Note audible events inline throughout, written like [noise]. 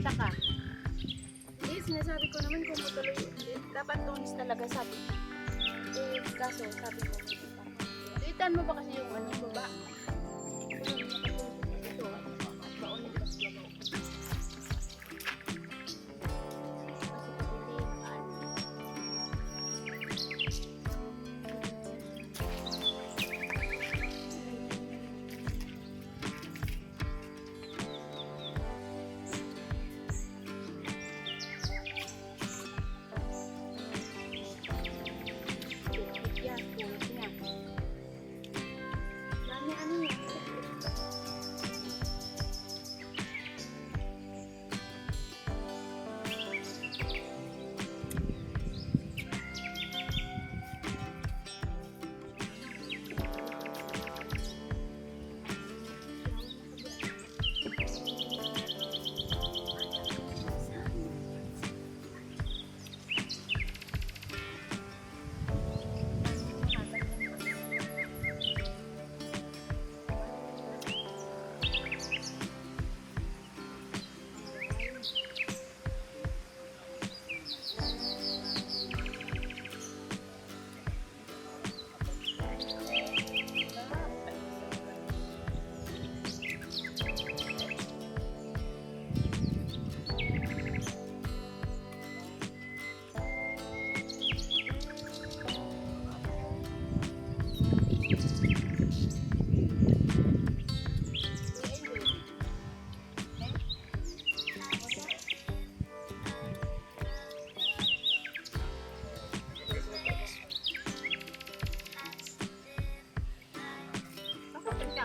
nagtaka. Eh, sinasabi ko naman kung matuloy, dapat tulis talaga sabi. Eh, kaso sabi ko, Itan mo ba kasi yung ano, baba? Ito, baon yung baba.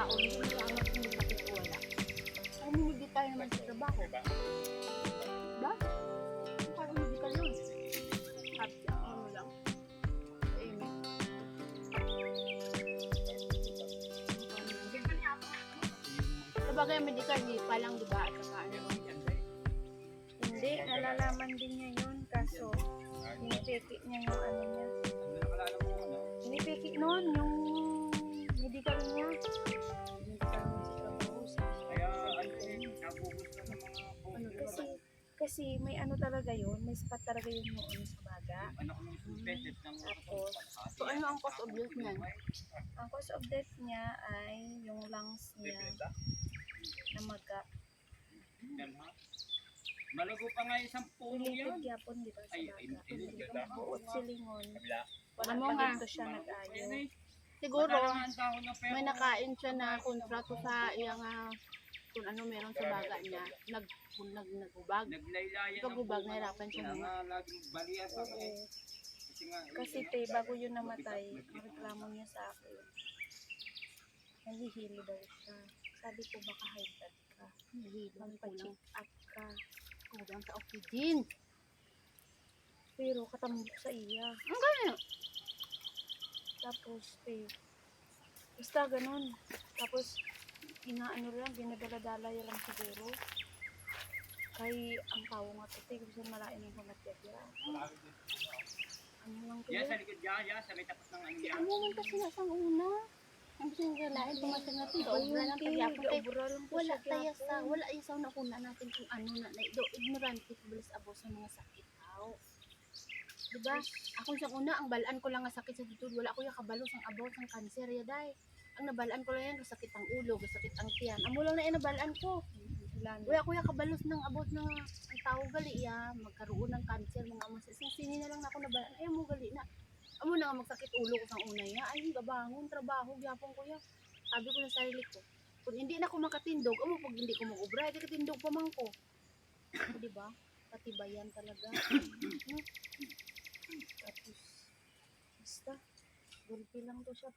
Tao hindi mo ang sakit o wala? Ay, hindi tayo naman sa trabaho. Ba? Parang hindi ka yun. Happy ako ano lang. Amy. Sabagay, medical hindi pa lang, di ba? At saka ano. Hindi, nalalaman din niya yun. Kaso, pinipiki niya yung ano niya. Pinipiki noon, yung kasi may ano talaga yun, may spot talaga yun noon sa baga. Tapos, So, ano ang cause of death niyan? ang cause of death niya ay yung lungs niya na maga. Malago pa nga isang puno yan. yapon, di ba, sa Ay, baga. Buot silingon. Wala Ano pa nga? dito siya nag-ayo. Siguro, Matalangan taon na pero. may nakain siya na kontrato sa iyang ah, kung ano meron sa baga niya. Nag, nag, nagubag. Naglaylayan Pag ubag, nahirapan siya mga. laging balian sa akin. Kasi nga, Kasi te, bago yun namatay, reklamo niya sa akin. Nahihilo daw siya. Sabi ko baka high blood ka. Nahihilo, Magpa-check up ka. Kulang sa oxygen. Pero katambok sa iya. Ang ganyan. Tapos, te, basta ganun. Tapos, inaano lang, dinadala-dala lang siguro. Kay ang tao nga to, te, gusto malain ng kumatya. Ano lang to, yan sa likod yan, yan, sa may tapat ng ano yan. Ano man kasi na sang una? Ang lahat, pumasag natin. Oo, Obra lang lang to wala tayo sa, wala yung sa nakuna natin kung ano na, na do, ignorante ko balas abo sa mga sakit tao. Diba? Ako sa una, ang balaan ko lang nga sakit sa dutod, wala ko yung kabalos ang abo ng kanser, yaday. Ang nabalaan ko lang yan, kasakit ang ulo, kasakit ang tiyan. Amo lang na yung nabalaan ko. Na. Ko yung kabalos ng abot ng ang tao gali ya, magkaroon ng cancer, mga amo sa isang sini na lang na ako nabalaan. Ay, mo gali na. Amo na nga magsakit ulo ko sa una ya. Ay, gabangon, trabaho, gyapon ko ya. Sabi ko sa sarili ko, kung hindi na ako makatindog, amo pag hindi ko mag-ubra, hindi katindog pa man ko. [coughs] Di ba? Patibayan talaga. [coughs] Tapos, basta, gulpi lang to siya.